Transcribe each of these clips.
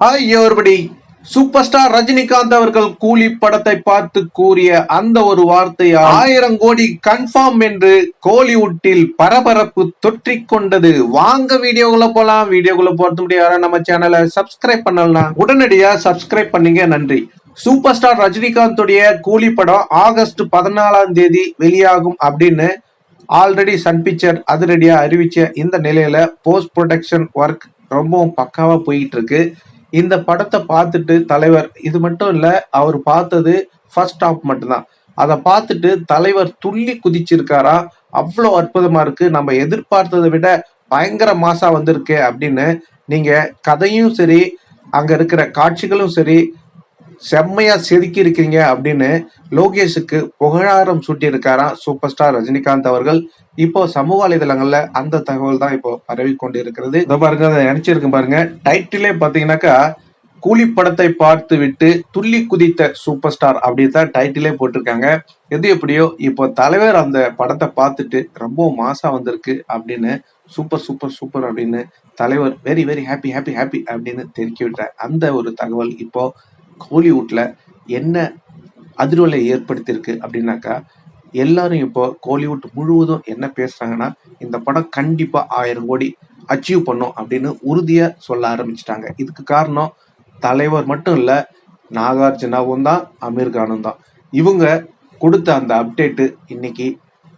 Hi everybody super star Rajinikanth அவர்கள் கூலி படத்தை பார்த்து கூறிய அந்த ஒரு வார்த்தை ஆயிரம் கோடி கன்ஃபார்ம் என்று கோலிவுட்டில் பரபரப்பு தொற்றி கொண்டது. வாங்க வீடியோக்குள்ள போலாம். வீடியோக்குள்ள போறது முடியாது நம்ம சேனலை சப்ஸ்கிரைப் பண்ணலாம் உடனடியா சப்ஸ்கிரைப் பண்ணீங்க. நன்றி. சூப்பர் ஸ்டார் ரஜினிகாந்துடைய கூலி படம் ஆகஸ்ட் பதினாலாம் தேதி வெளியாகும் அப்படின்னு ஆல்ரெடி சன் பிக்சர் அதிரடியாக அறிவிச்ச இந்த நிலையில போஸ்ட் ப்ரொடக்ஷன் ஒர்க் ரொம்பவும் பக்காவாக போயிட்டு இருக்கு. இந்த படத்தை பார்த்துட்டு தலைவர் இது மட்டும் இல்ல அவர் பார்த்தது ஃபர்ஸ்ட் ஆஃப் மட்டும்தான். அதை பார்த்துட்டு தலைவர் துள்ளி குதிச்சிருக்காரா? அவ்வளோ அற்புதமா இருக்கு. நம்ம எதிர்பார்த்ததை விட பயங்கர மாசா வந்திருக்கு அப்படின்னு நீங்க கதையும் சரி அங்க இருக்கிற காட்சிகளும் சரி செம்மையா செதுக்கி இருக்கீங்க அப்படின்னு லோகேஷுக்கு புகழாரம் சூட்டியிருக்காராம் சூப்பர் ஸ்டார் ரஜினிகாந்த் அவர்கள். இப்போ சமூக வலைதளங்கள்ல அந்த தகவல் தான் இப்போ பரவி கொண்டு இருக்கிறது இதோ பாருங்க அதை நினைச்சிருக்கு பாருங்க. டைட்டிலே பாத்தீங்கன்னாக்கா கூலி படத்தை பார்த்து விட்டு துள்ளி குதித்த சூப்பர் ஸ்டார் அப்படின்னு தான் டைட்டிலே போட்டிருக்காங்க. எது எப்படியோ இப்போ தலைவர் அந்த படத்தை பார்த்துட்டு ரொம்ப மாசா வந்திருக்கு அப்படின்னு சூப்பர் சூப்பர் சூப்பர் அப்படின்னு தலைவர் very very happy happy happy அப்படின்னு தெரிவிக்க விட்டார் அந்த ஒரு தகவல் இப்போ கோலிவுட்டில் என்ன அதிர்வலை ஏற்படுத்தியிருக்கு அப்படின்னாக்கா எல்லாரும் இப்போ கோலிவுட் முழுவதும் என்ன பேசுகிறாங்கன்னா இந்த படம் கண்டிப்பாக ஆயிரம் கோடி அச்சீவ் பண்ணும் அப்படின்னு உறுதியாக சொல்ல ஆரம்பிச்சிட்டாங்க. இதுக்கு காரணம் தலைவர் மட்டும் இல்லை நாகார்ஜுனாவும் தான் அமீர் கானும் தான். இவங்க கொடுத்த அந்த அப்டேட்டு இன்னைக்கு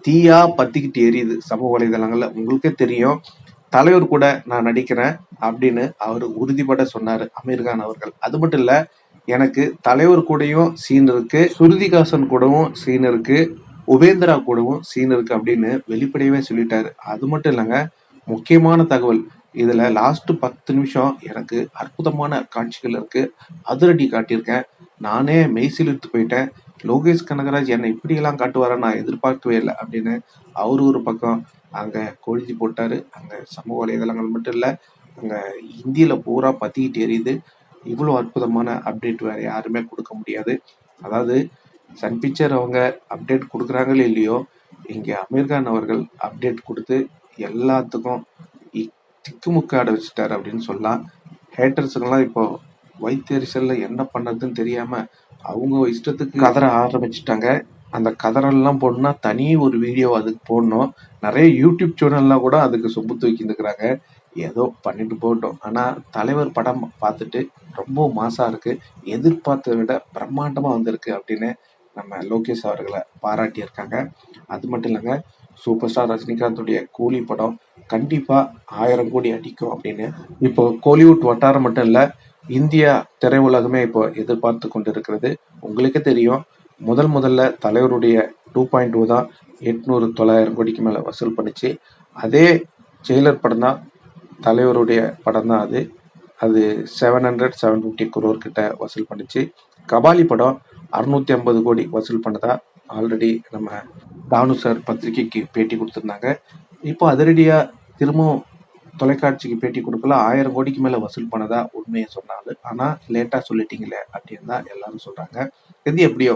தீயா பத்திக்கிட்டு எரியுது சமூக வலைதளங்களில். உங்களுக்கே தெரியும் தலைவர் கூட நான் நடிக்கிறேன் அப்படின்னு அவர் உறுதிப்பட சொன்னார் அமீர் கான் அவர்கள். அது மட்டும் இல்லை எனக்கு தலைவர் கூடயும் சீன் இருக்கு சுருதிகாசன் கூடவும் சீன் இருக்கு உபேந்திரா கூடவும் சீன் இருக்கு அப்படின்னு வெளிப்படையவே சொல்லிட்டாரு. அது மட்டும் இல்லைங்க முக்கியமான தகவல். இதுல லாஸ்ட் பத்து நிமிஷம் எனக்கு அற்புதமான காட்சிகள் இருக்கு. அதிரடி காட்டியிருக்கேன். நானே மெய்சிலிர்த்து போயிட்டேன். லோகேஷ் கனகராஜ் என்னை இப்படியெல்லாம் காட்டுவார நான் எதிர்பார்க்கவே இல்லை அப்படின்னு அவரு ஒரு பக்கம் அங்க கொழுதி போட்டாரு. அங்க சமூக வலைதளங்கள் மட்டும் இல்லை அங்க இந்தியில பூரா பத்திக்கிட்டு எரியுது. இவ்வளோ அற்புதமான அப்டேட் வேறு யாருமே கொடுக்க முடியாது. அதாவது சன் பிக்சர் அவங்க அப்டேட் கொடுக்குறாங்களோ இல்லையோ இங்கே அமீர்கான் அவர்கள் அப்டேட் கொடுத்து எல்லாத்துக்கும் இ- திக்குமுக்காட வச்சுட்டார் அப்படின்னு சொல்லலாம். ஹேட்டர்ஸுக்கெல்லாம் இப்போ வைத்தியரிசலில் என்ன பண்ணதுன்னு தெரியாமல் அவங்க இஷ்டத்துக்கு கதற ஆரம்பிச்சிட்டாங்க. அந்த கதறெல்லாம் போடணும்னா தனி ஒரு வீடியோ அதுக்கு போடணும். நிறைய யூடியூப் சேனல்லாம் கூட அதுக்கு சொம்பு தூக்கி இருக்கிறாங்க. ஏதோ பண்ணிட்டு போகட்டும். ஆனால் தலைவர் படம் பார்த்துட்டு ரொம்ப மாசாக இருக்குது எதிர்பார்த்ததை விட பிரம்மாண்டமாக வந்திருக்கு அப்படின்னு நம்ம லோகேஷ் அவர்களை பாராட்டியிருக்காங்க. அது மட்டும் இல்லைங்க சூப்பர் ஸ்டார் ரஜினிகாந்துடைய கூலி படம் கண்டிப்பாக ஆயிரம் கோடி அடிக்கும் அப்படின்னு இப்போ கோலிவுட் வட்டாரம் மட்டும் இல்லை இந்தியா திரையுலகமே இப்போ எதிர்பார்த்து கொண்டு இருக்கிறது உங்களுக்கே தெரியும் முதல் முதல்ல தலைவருடைய டூ பாயிண்ட் டூ தான் எட்நூறு தொள்ளாயிரம் கோடிக்கு மேலே வசூல் பண்ணிச்சு. அதே ஜெயிலர் படம் தான் தலைவருடைய படம் தான் அது. அது seven hundred seven fifty crore கிட்ட வசூல் பண்ணிச்சு. கபாலி படம் அறுநூத்தி ஐம்பது கோடி வசூல் பண்ணதா ஆல்ரெடி நம்ம தானு சார் பத்திரிகைக்கு பேட்டி கொடுத்துருந்தாங்க. இப்போ அதிரடியாக திரும்பவும் தொலைக்காட்சிக்கு பேட்டி கொடுக்கல ஆயிரம் கோடிக்கு மேலே வசூல் பண்ணதா உண்மையை சொன்னாலும் ஆனால் லேட்டாக சொல்லிட்டீங்களே அப்படின்னு தான் எல்லாரும் சொல்கிறாங்க இது எப்படியோ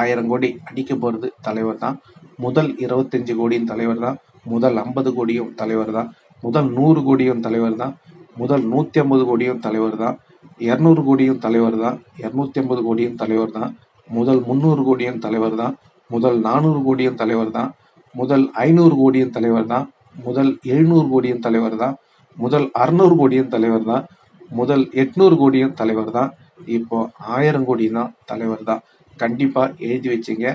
ஆயிரம் கோடி அடிக்க போகிறது தலைவர் தான். முதல் இருபத்தஞ்சு கோடியும் தலைவர் தான். முதல் ஐம்பது கோடியும் தலைவர் தான். முதல் நூறு கோடியும் தலைவர் தான் முதல் நூற்றி ஐம்பது கோடியும் தலைவர் தான் இரநூறு கோடியும் தலைவர் தான் இரநூத்தி ஐம்பது கோடியும் தலைவர் தான் முதல் முந்நூறு கோடியும் தலைவர் தான் முதல் நானூறு கோடியும் தலைவர் தான் முதல் ஐநூறு கோடியும் தலைவர் தான் முதல் எழுநூறு கோடியும் தலைவர் தான் முதல் அறுநூறு கோடியும் தலைவர் தான் முதல் எட்நூறு கோடியும் தலைவர் தான் இப்போ ஆயிரம் கோடி தான் தலைவர் தான் கண்டிப்பாக எழுதி வச்சுங்க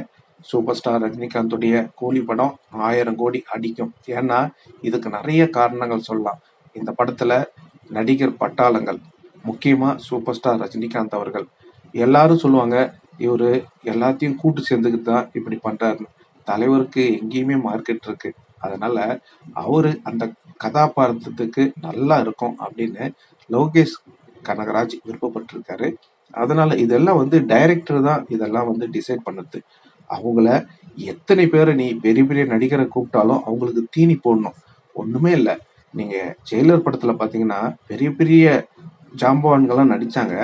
சூப்பர் ஸ்டார் ரஜினிகாந்துடைய கூலி படம் ஆயிரம் கோடி அடிக்கும். ஏன்னா இதுக்கு நிறைய காரணங்கள் சொல்லலாம். இந்த படத்துல நடிகர் பட்டாளங்கள் முக்கியமா சூப்பர் ஸ்டார் ரஜினிகாந்த் அவர்கள். எல்லாரும் சொல்லுவாங்க இவர் எல்லாத்தையும் கூட்டு சேர்ந்துக்கிட்டு தான் இப்படி பண்றாருன்னு. தலைவருக்கு எங்கேயுமே மார்க்கெட் இருக்கு. அதனால அவரு அந்த கதாபாத்திரத்துக்கு நல்லா இருக்கும் அப்படின்னு லோகேஷ் கனகராஜ் விருப்பப்பட்டிருக்காரு. அதனால இதெல்லாம் வந்து டைரக்டர் தான் இதெல்லாம் வந்து டிசைட் பண்ணுது. அவங்கள எத்தனை பேரை நீ பெரிய பெரிய நடிகரை கூப்பிட்டாலும் அவங்களுக்கு தீனி போடணும். ஒண்ணுமே இல்லை. நீங்க ஜெயிலர் படத்துல பாத்தீங்கன்னா பெரிய பெரிய ஜாம்பவான்கள்லாம் நடிச்சாங்க.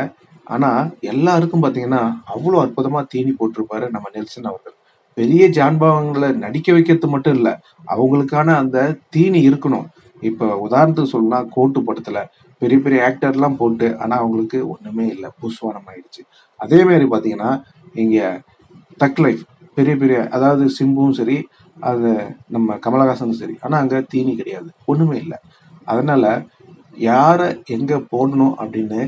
ஆனா எல்லாருக்கும் பாத்தீங்கன்னா அவ்வளோ அற்புதமா தீனி போட்டிருப்பாரு நம்ம நெல்சன் அவர்கள். பெரிய ஜான்பாவங்களை நடிக்க வைக்கிறது மட்டும் இல்லை அவங்களுக்கான அந்த தீனி இருக்கணும். இப்ப உதாரணத்துக்கு சொல்லலாம் கோட்டு படத்துல பெரிய பெரிய ஆக்டர்லாம் போட்டு ஆனால் அவங்களுக்கு ஒன்றுமே இல்லை. புஸ்வானம் ஆயிடுச்சு அதே மாதிரி பார்த்தீங்கன்னா இங்கே தக் லைஃப் பெரிய பெரிய அதாவது சிம்புவும் சரி அது நம்ம கமலஹாசனும் சரி. ஆனால் அங்கே தீனி கிடையாது. ஒன்றுமே இல்லை. அதனால் யாரை எங்கே போடணும் அப்படின்னு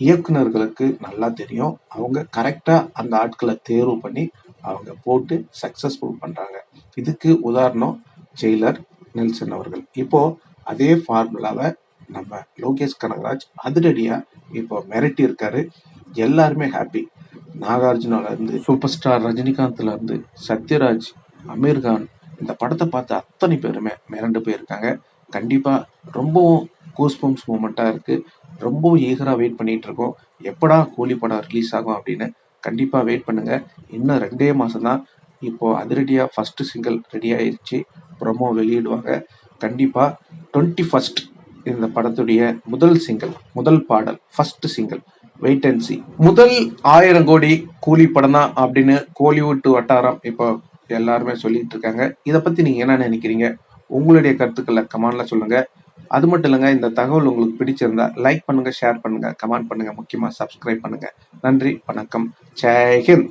இயக்குனர்களுக்கு நல்லா தெரியும். அவங்க கரெக்டாக அந்த ஆட்களை தேர்வு பண்ணி அவங்க போட்டு சக்ஸஸ்ஃபுல் பண்ணுறாங்க இதுக்கு உதாரணம் ஜெயிலர் நெல்சன் அவர்கள். இப்போது அதே ஃபார்முலாவை நம்ம லோகேஷ் கனகராஜ் அதிரடியாக இப்போ மிரட்டி இருக்காரு எல்லாருமே ஹாப்பி நாகார்ஜுனால இருந்து சூப்பர் ஸ்டார் ரஜினிகாந்த்ல இருந்து சத்யராஜ் அமீர்கான் இந்த படத்தை பார்த்து அத்தனை பேருமே மிரண்டு போயிருக்காங்க. கண்டிப்பா ரொம்பவும் கோஸ்பம்ஸ் மூமெண்ட்டாக இருக்கு. ரொம்பவும் ஈகராக வெயிட் பண்ணிட்டு இருக்கோம். எப்படா கூலி படம் ரிலீஸ் ஆகும் அப்படின்னு கண்டிப்பா வெயிட் பண்ணுங்க. இன்னும் ரெண்டே மாசம் தான். இப்போ அதிரடியாக ஃபர்ஸ்ட் சிங்கிள் ரெடி ஆயிடுச்சு ப்ரொமோ வெளியிடுவாங்க. கண்டிப்பா டுவெண்ட்டி ஃபர்ஸ்ட் இந்த படத்துடைய முதல் சிங்கிள் முதல் பாடல் first single wait and see முதல் ஆயிரம் கோடி கூலி படம் தான் அப்படின்னு கோலிவுட் வட்டாரம் இப்போ எல்லாருமே சொல்லிட்டு இருக்காங்க. இதை பத்தி நீங்க என்ன நினைக்கிறீங்க? உங்களுடைய கருத்துக்களை கமான்ல சொல்லுங்க. அது மட்டும் இல்லைங்க இந்த தகவல் உங்களுக்கு பிடிச்சிருந்தா லைக் பண்ணுங்க ஷேர் பண்ணுங்க கமெண்ட் பண்ணுங்க முக்கியமா சப்ஸ்கிரைப் பண்ணுங்க. நன்றி வணக்கம். ஜெய்ஹிந்த்